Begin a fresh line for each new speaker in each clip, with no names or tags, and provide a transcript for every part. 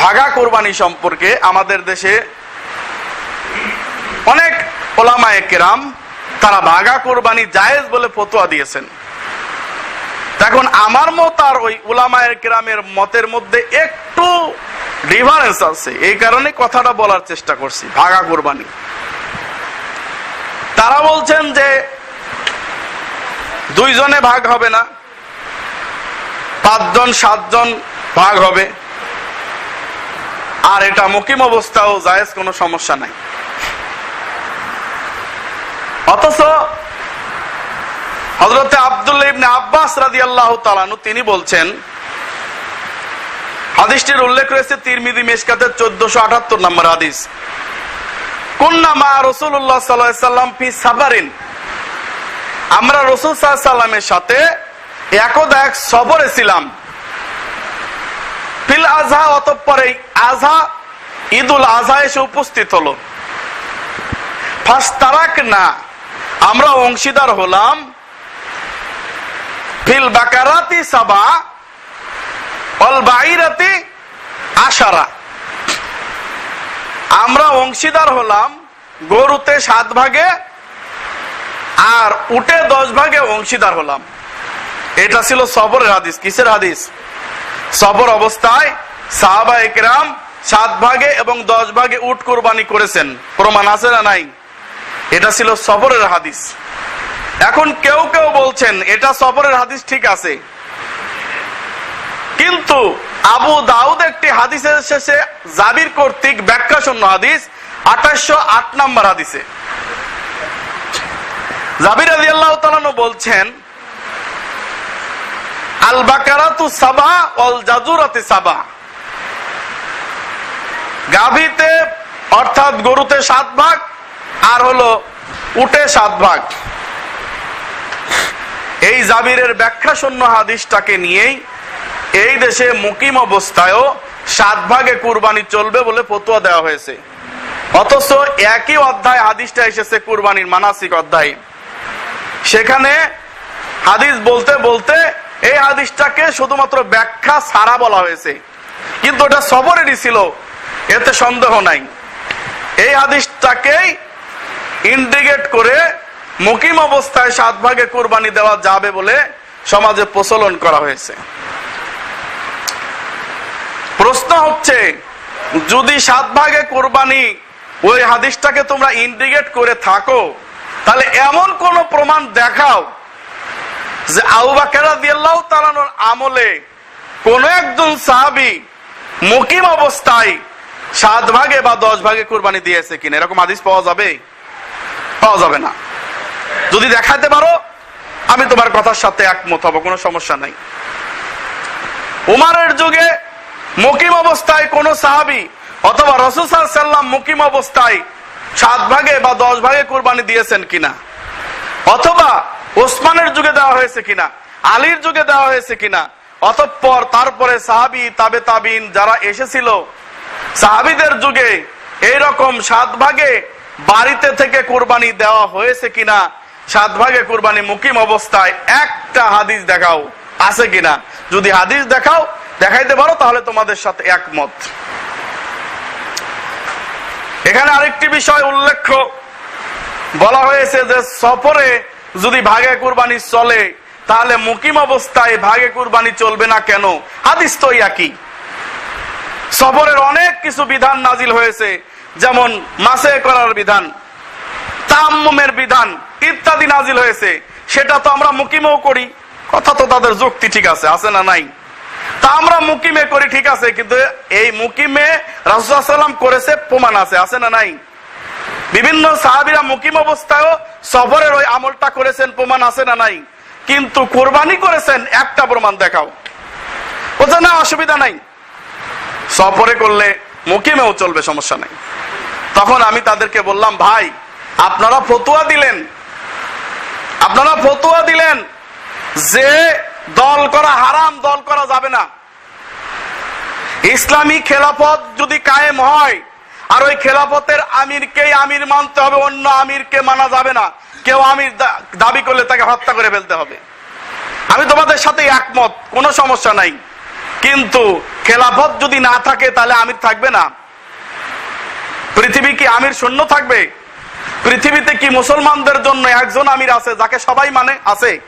ভাগা কোরবানি সম্পর্কে আমাদের দেশে অনেক ওলামায়ে কেরাম তারা ভাগা কোরবানি জায়েজ বলে ফতোয়া দিয়েছেন। এখন আমার মত আর ওই উলামায়ের কেরামের মতের মধ্যে একটু ডিফারেন্স আছে। এই কারণে কথাটা বলার চেষ্টা করছি, ভাগা কোরবানি। তারা বলছেন যে দুইজনে ভাগ হবে না, পাঁচজন, সাতজন ভাগ হবে। আর এটা মুকিম অবস্থাও জায়েজ কোনো সমস্যা নাই। অথচ হজরতে আব্দুল্লাহ ইবনে আব্বাস রাদি আল্লাহ তালানু তিনি বলছেন, হাদিসটির উল্লেখ রয়েছে তিরমিদি মেশকাতের চোদ্দশো আটাত্তর নম্বর হাদিস। কুন্না মা রসুল্লাহ সাল্লাম ফি সাবারিন। আমরা রসুল সাল্লামের সাথে একদা এক সফরে ছিলাম। ফিল আজহা, অতঃপরে আজহা, ঈদুল আজহা এসে উপস্থিত হলো। ফার্স্ট তারাক না আমরা অংশীদার হলাম। ফিল বাকারাতি সাবা, অল বাইরাতি আশারা। আমরা অংশীদার হলাম গরুতে সাত ভাগে, আর উটে দশ ভাগে অংশীদার হলাম। এটা ছিল সবরের হাদিস, কিসের হাদিস? সবর অবস্থায় সাহাবা একরাম সাত ভাগে এবং দশ ভাগে উট কোরবানি করেছেন। প্রমাণ আছে না নাই? এটা ছিল সবরের হাদিস। এখন কেউ কেউ বলছেন, এটা সবরের হাদিস ঠিক আছে। কিন্তু আবু দাউদ একটি হাদিসের শেষে জাবির কর্তৃক ব্যাখ্যা শূন্য হাদিস আঠাশশো আট নম্বর হাদিসে। জাবির আলী আল্লাহ বলছেন আল বাকারাতু সাবা অল জাজুরাতে সাবা। গাভীতে অর্থাৎ গরুতে সাত ভাগ, আর হলো উটে সাত ভাগ। এই জাবিরের ব্যাখ্যা শূন্য হাদিসটাকে নিয়েই এই দেশে মুকিম অবস্থায়ও সাত ভাগে কুরবানি চলবে বলে ফতুয়া দেওয়া হয়েছে। অথচ একই অধ্যায় হাদিসটা এসেছে কুরবানির মানাসিক অধ্যায়। সেখানে হাদিস বলতে বলতে এই হাদিসটাকে শুধুমাত্র ব্যাখ্যা সারা বলা হয়েছে। কিন্তু ওটা সবরেরই ছিল। এতে সন্দেহ নাই। এই হাদিসটাকেই ইন্ডিকেট করে মুকিম অবস্থায় সাত ভাগে কুরবানি দেওয়া যাবে বলে সমাজে প্রচলন করা হয়েছে। প্রশ্ন হচ্ছে, যদি সাত ভাগে কোরবানি ওই হাদিসটাকে তোমরা ইন্ডিকেট করে থাকো, তাহলে এমন কোন প্রমাণ দেখাও যে আউবাকেরা দিয়াল্লাহ তালানোর আমলে কোন একজন সাহাবি মুকিম অবস্থায় সাত ভাগে বা দশ ভাগে কোরবানি দিয়েছে কিনা? এরকম হাদিস পাওয়া যাবে? পাওয়া যাবে না। যদি দেখাতে পারো, আমি তোমার কথার সাথে একমত হব, কোনো সমস্যা নাই। উমারের যুগে মুকিম অবস্থায় কোন সাহাবি অথবা রসুল সাল্লাম মুকিম অবস্থায় সাত ভাগে বা দশ ভাগে কোরবানি দিয়েছেন কিনা? অথবা ওসমানের যুগে দেওয়া হয়েছে কিনা? আলীর যুগে দেওয়া হয়েছে কিনা? অতঃপর তারপরে সাহাবি, তাবে তাবিন যারা এসেছিল, সাহাবিদের যুগে এইরকম সাত ভাগে বাড়িতে থেকে কোরবানি দেওয়া হয়েছে কিনা? সাত ভাগে কোরবানি মুকিম অবস্থায় একটা হাদিস দেখাও, আছে কিনা? যদি হাদিস দেখাও, দেখাইতে পারো, তাহলে তোমাদের সাথে একমত। এখানে আরেকটি বিষয় উল্লেখ্য। বলা হয়েছে যে সফরে যদি ভাগে কুরবানি চলে, তাহলে মুকিম অবস্থায় ভাগে কুরবানি চলবে না কেন? হাদিস তো একই। সফরের অনেক কিছু বিধান নাজিল হয়েছে, যেমন মাসে করার বিধান তাম্মের বিধান ইত্যাদি নাজিল হয়েছে। সেটা তো আমরা মুকিমেও করি, কথা তো তাদের যুক্তি ঠিক আছে আছে না নাই? তা আমরা মুকিমে করি ঠিক আছে, কিন্তু এই মুকিমে রাসুসাল্লাম করেছে, প্রমাণ আছে আছে না নাই? বিভিন্ন সাহাবিরা মুকিম অবস্থায়ও সফরের ওই আমলটা করেছেন, প্রমাণ আছে না নাই? কিন্তু কোরবানি করেছেন, একটা প্রমাণ দেখাও। বলছে, না, অসুবিধা নাই। সফরে করলে মুকিমেও চলবে, সমস্যা নাই। তখন আমি তাদেরকে বললাম, ভাই, আপনারা ফতুয়া দিলেন। আপনারা ফতুয়া দিলেন যে দল করা হারাম, দল করা যাবে না। ইসলামী খেলাফত যদি কায়েম হয় আর ওই খেলাফতের আমিরকেই আমির মানতে হবে, অন্য আমিরকে মানা যাবে না। কেউ আমির দাবি করলে তাকে হত্যা করে ফেলতে হবে। আমি তোমাদের সাথে একমত, কোনো সমস্যা নাই। কিন্তু খেলাফত যদি না থাকে, তাহলে আমির থাকবে না। পৃথিবী কি আমির শূন্য থাকবে? পৃথিবীতে কি মুসলমানদের জন্য একজন আমির আছে, যাকে সবাই মানে আছে?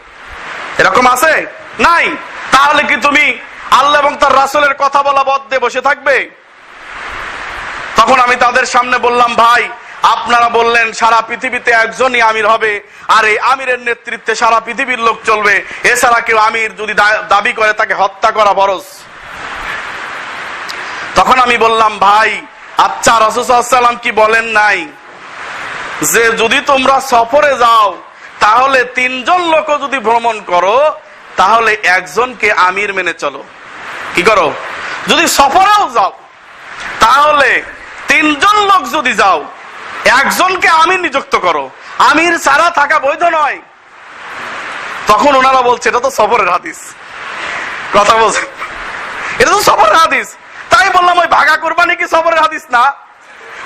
এরকম আছে? নাই। তাহলে কি তুমি আল্লাহ এবং তার রাসুলের কথা বলা বদ্ধে বসে থাকবে? তখন আমি তাদের সামনে বললাম, ভাই, আপনারা বললেন সারা পৃথিবীতে একজনই আমির হবে, আর এই আমিরের নেতৃত্বে সারা পৃথিবীর লোক চলবে। এছাড়া কেউ আমির যদি দাবি করে, তাকে হত্যা করা বরস তখন আমি বললাম, ভাই আচ্ছা রসুসাল্লাম কি বলেন নাই যে, যদি তোমরা সফরে যাও, তাহলে তিনজন লোক যদি ভ্রমণ করো, তাহলে একজনকে আমির মেনে চলো। কি করো? যদি সফরেও যাও, তাহলে তিনজন লোক যদি যাও, একজনকে আমির নিযুক্ত করো। আমির ছাড়া থাকা বৈধ নয়। তখন ওনারা বলছে, এটা তো সফরের হাদিস। কথা বলছে। এটা তো সফরের হাদিস। তাই বললাম, ওই ভাগা কোরবানি কি সফরের হাদিস না?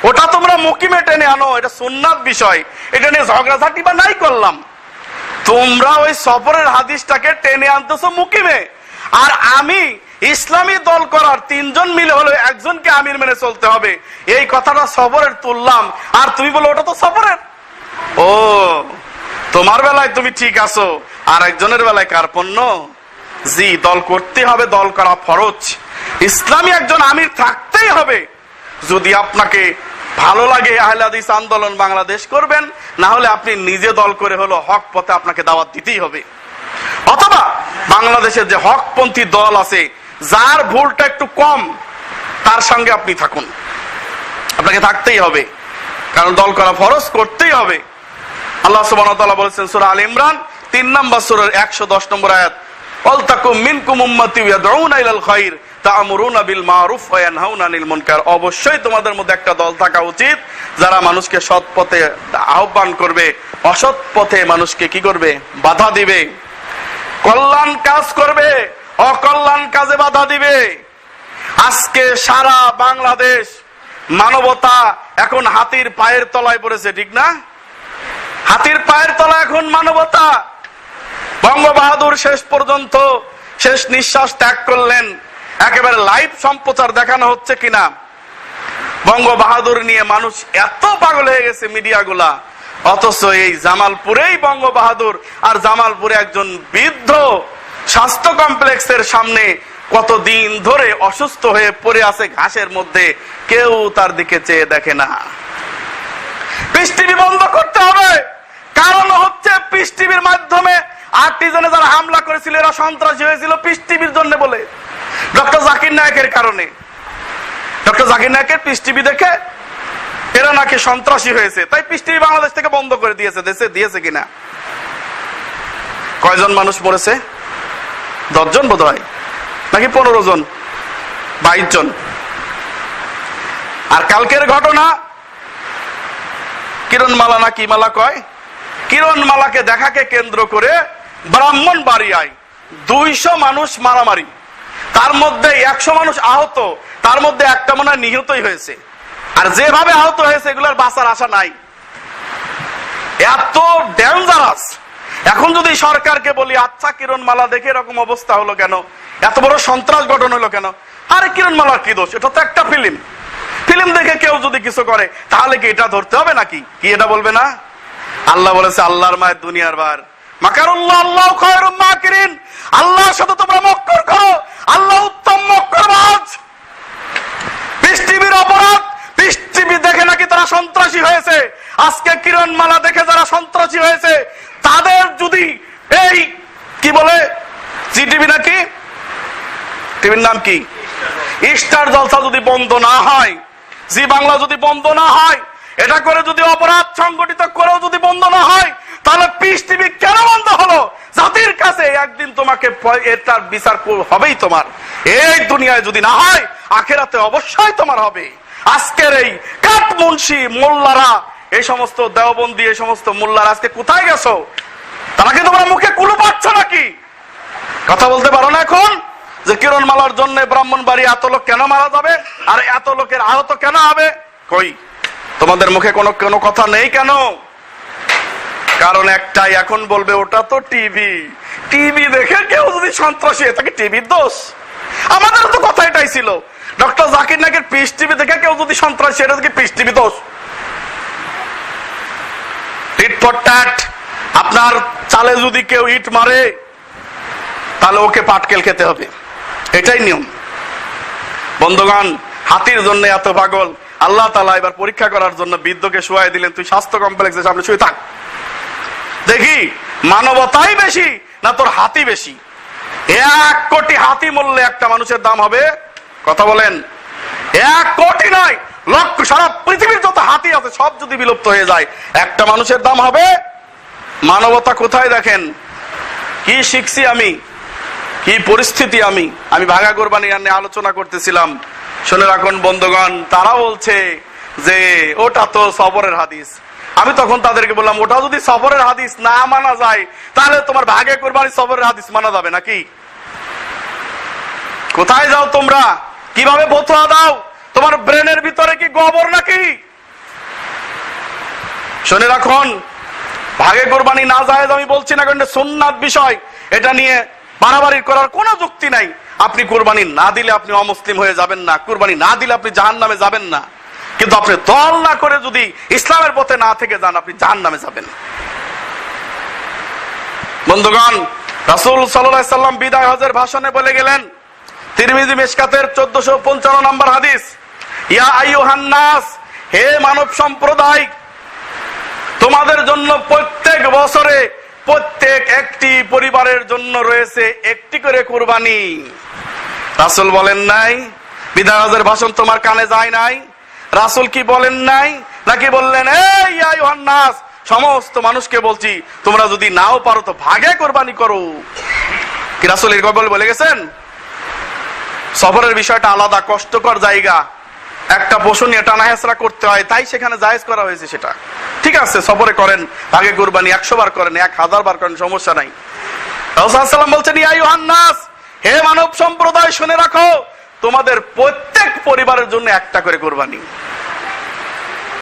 ওটা তোমরা মুকিমে টেনে আনো, এটা সুন্নাত বিষয়। এটা নিয়ে ঝগড়াঝাটি বা নাই করলাম। তোমরা ওই সফরের হাদিসটাকে টেনে আনতেছো মুকিমে। আর আমি ইসলামী দল করার তিনজন মিলে হলো একজনকে আমির মেনে চলতে হবে। এই কথাটা সফরের তুললাম। আর তুমি বলো, ওটা তো সফরের ও, তোমার বেলায় তুমি ঠিক আছো। আর একজনের বেলায় কার পণ্য? জি, দল করতে হবে, দল করা ফরজ। ইসলামী একজন আমির থাকতেই হবে। যদি আপনাকে ভালো লাগে আহলাদিস আন্দোলন বাংলাদেশ করবেন, না হলে আপনি নিজে দল করে হলো হক পথে আপনাকে দাওয়াত দিতেই হবে। অথবা বাংলাদেশের যে হকপন্থী দল আছে যার ভুলটা একটু কম, তার সঙ্গে আপনি থাকুন। আপনাকে থাকতেই হবে। কারণ দল করা ফরজ, করতেই হবে। আল্লাহ সুবহানাহু বলেছেন, সূরা আল ইমরান 3 নম্বর সূরার 110 নম্বর আয়াত অবশ্যই তোমাদের মধ্যে একটা দল থাকা উচিত, যারা মানুষকে সৎ পথে আহ্বান করবে। অসৎ পথে মানুষকে কি করবে? বাধা দিবে। কল্যাণ কাজ করবে। অকল্যাণ কাজে বাধা দিবে। আজকে সারা বাংলাদেশ মানবতা এখন হাতির পায়ের তলায় পড়েছে, ঠিক না? হাতির পায়ের তলা এখন মানবতা। বঙ্গবাহাদুর শেষ পর্যন্ত শেষ নিঃশ্বাস ত্যাগ করলেন। একেবারে লাইভ সম্প্রচার দেখানো হচ্ছে কিনা? বঙ্গবাহাদুর নিয়ে মানুষ এত পাগল হয়ে গেছে মিডিয়াগুলা। অথচ এই জামালপুরেই বঙ্গবাহাদুর আর জামালপুরে একজন বৃদ্ধ স্বাস্থ্য কমপ্লেক্সের সামনে কতদিন ধরে অসুস্থ হয়ে পড়ে আছে ঘাসের মধ্যে, কেউ তার দিকে চেয়ে দেখে না। পিস টিভি বন্ধ করতে হবে। কারণ হচ্ছে পিস টিভির মাধ্যমে আটটি জনে যারা হামলা করেছিল, এরা সন্ত্রাসী হয়েছিল পিস টিভির জন্য বলে। ডক্টর জাকির নায়কের কারণে। ডক্টর জাকির নায়কের পিস টিভি দেখে এরা নাকি সন্ত্রাসী হয়েছে। তাই পিস টিভি বাংলাদেশ থেকে বন্ধ করে দিয়েছে, দেশে দিয়েছে কিনা। কয়জন মানুষ মরেছে? দশজন বোধ হয় নাকি পনেরো জন বাইশ জন আর কালকের ঘটনা? কিরণ মালা না কি মালা কয়? কিরণ মালাকে দেখাকে কেন্দ্র করে ব্রাহ্মণ বাড়িয়ায় দুইশো মানুষ মারামারি। তার মধ্যে একশো মানুষ আহত, তার মধ্যে একটা মনে হয় নিহতই হয়েছে। আর যেভাবে আহত হয়েছে, এগুলোর বাঁচার আশা নাই। এত ডেঞ্জারাস এখন যদি সরকারকে বলি আচ্ছা কিরণ মালা দেখে এরকম অবস্থা হলো কেন? এত বড় সন্ত্রাস গঠন হলো কেন? আরে কিরণ মালার কি দোষ? এটা তো একটা ফিল্ম। ফিল্ম দেখে কেউ যদি কিছু করে, তাহলে কি এটা ধরতে হবে নাকি? কি এটা বলবে না? আল্লাহ বলেছে, আল্লাহর মায়ের দুনিয়ার বার মাকারুল্লাহ, আল্লাহ খয়রুম মাকিরিন। আল্লাহর সাথে তোমরা মক্কর করো। আল্লাহ উত্তম মক্করবাজ পৃথিবীর অপরাধ, পৃথিবী দেখে নাকি তারা সন্ত্রাসী হয়েছে। আজকে কিরণ মালা দেখে যারা সন্ত্রাসী হয়েছে, তাদের যদি এই, কি বলে, জি টিভি নাকি? টিভির নাম কি? স্টার জলসা যদি বন্ধ না হয়, জি বাংলা যদি বন্ধ না হয়, এটা করে যদি অপরাধ সংগঠিত করেও যদি বন্ধ না হয়, তাহলে পিস টিভি কেন বন্ধ হলো? জাতির কাছে একদিন তোমাকে এটার বিচার হবেই তোমার। এই দুনিয়ায় যদি না হয়, আখেরাতে অবশ্যই তোমার হবে। আজকের এই কাঠ মুন্সি মোল্লারা এই সমস্ত দেওবন্দি, এই সমস্ত মোল্লারা আজকে কোথায় গেছো? তারা কি তোমরা মুখে কুলু পাচ্ছ নাকি? কথা বলতে পারো না এখন? যে কিরণ মালার জন্য ব্রাহ্মণ বাড়ি এত লোক কেন মারা যাবে? আর এত লোকের আহত কেন হবে? কই? তোমাদের মুখে কোনো কোনো কথা নেই কেন? কারণ একটাই এখন বলবে, ওটা তো টিভি। টিভি দেখে কেউ যদি সন্ত্রাসী তাকে টিভির দোষ। আমাদের তো কথা এটাই ছিল। ডক্টর জাকির নাকের পিস টিভি দেখে কেউ যদি সন্ত্রাসী সেটা থেকে পিস টিভি দোষ? আপনার চালে যদি কেউ ইট মারে, তাহলে ওকে পাটকেল খেতে হবে। এটাই নিয়ম। বন্ধুগণ, হাতির জন্য এত পাগল। আল্লাহ তালা এবার পরীক্ষা করার জন্য বৃদ্ধকে শুয়াই দিলেন, তুই স্বাস্থ্য কমপ্লেক্সের সামনে শুয়ে থাক। দেখি, মানবতাই বেশি না তোর হাতি বেশি? এক কোটি হাতি মূল্যে একটা মানুষের দাম হবে, কথা বলেন, এক কোটি নয় লক্ষ, সারা পৃথিবীর যত হাতি আছে, সব যদি বিলুপ্ত হয়ে যায়, একটা মানুষের দাম হবে, মানবতা কোথায় দেখেন? কি শিখছি আমি? কি পরিস্থিতি আমি? আমি ভাঙা কোরবানি নিয়ে আলোচনা করতেছিলাম। শুনে রাখুন, বন্ধুগণ, তারা বলছে যে, ওটা তো সবরের হাদিস। আমি তখন তাদেরকে বললাম, ওটা যদি সবরের হাদিস না মানা যায়, তাহলে তোমার ভাগে কোরবানি সবরের হাদিস মানা যাবে নাকি? কোথায় যাও তোমরা? কীভাবে বতুয়া দাও? তোমার ব্রেনের ভিতরে কি গোবর নাকি? শুনে রাখুন, ভাগে কোরবানি না যায় আমি বলছি না, কারণ সুন্নাত বিষয়। এটা নিয়ে বাড়াবাড়ি করার কোনো যুক্তি নাই। আপনি কোরবানি না দিলে আপনি অমুসলিম হয়ে যাবেন না। কোরবানি না দিলে আপনি জাহান নামে যাবেন না। কিন্তু আপনি দল না করে যদি ইসলামের পথে না থেকে যান, আপনি জাহান নামে যাবেন। বন্ধুগণ, রাসুল সাল্লাম বিদায় হজের ভাষণে বলে গেলেন, তিরমিজি মেশকাতের চোদ্দশো পঞ্চান্ন নম্বর হাদিস ইয়া হে মানব সম্প্রদায় তোমাদের জন্য প্রত্যেক বছরে প্রত্যেক একটি পরিবারের জন্য রয়েছে একটি করে কুরবানি। রাসুল বলেন নাই? বিদায় ভাষণ তোমার কানে যায় নাই? রাসুল কি বলেন নাই? নাকি বললেন, এই আইয়ুহান্নাস, সমস্ত মানুষকে বলছি, তোমরা যদি নাও পারো তো ভাগে কোরবানি করো। কি রাসুল এরকম বলে গেছেন? সফরের বিষয়টা আলাদা, কষ্টকর জায়গা। একটা পশু নিয়ে টানা হেসরা করতে হয়, তাই সেখানে জায়েজ করা হয়েছে সেটা। ঠিক আছে, সফরে করেন আগে কোরবানি, একশো বার করেন, এক হাজার বার করেন, সমস্যা নাই। রাসূলুল্লাহ বলছেন, ইয়া হে মানব সম্প্রদায়, শুনে রাখো, তোমাদের প্রত্যেক পরিবারের জন্য একটা করে কোরবানি।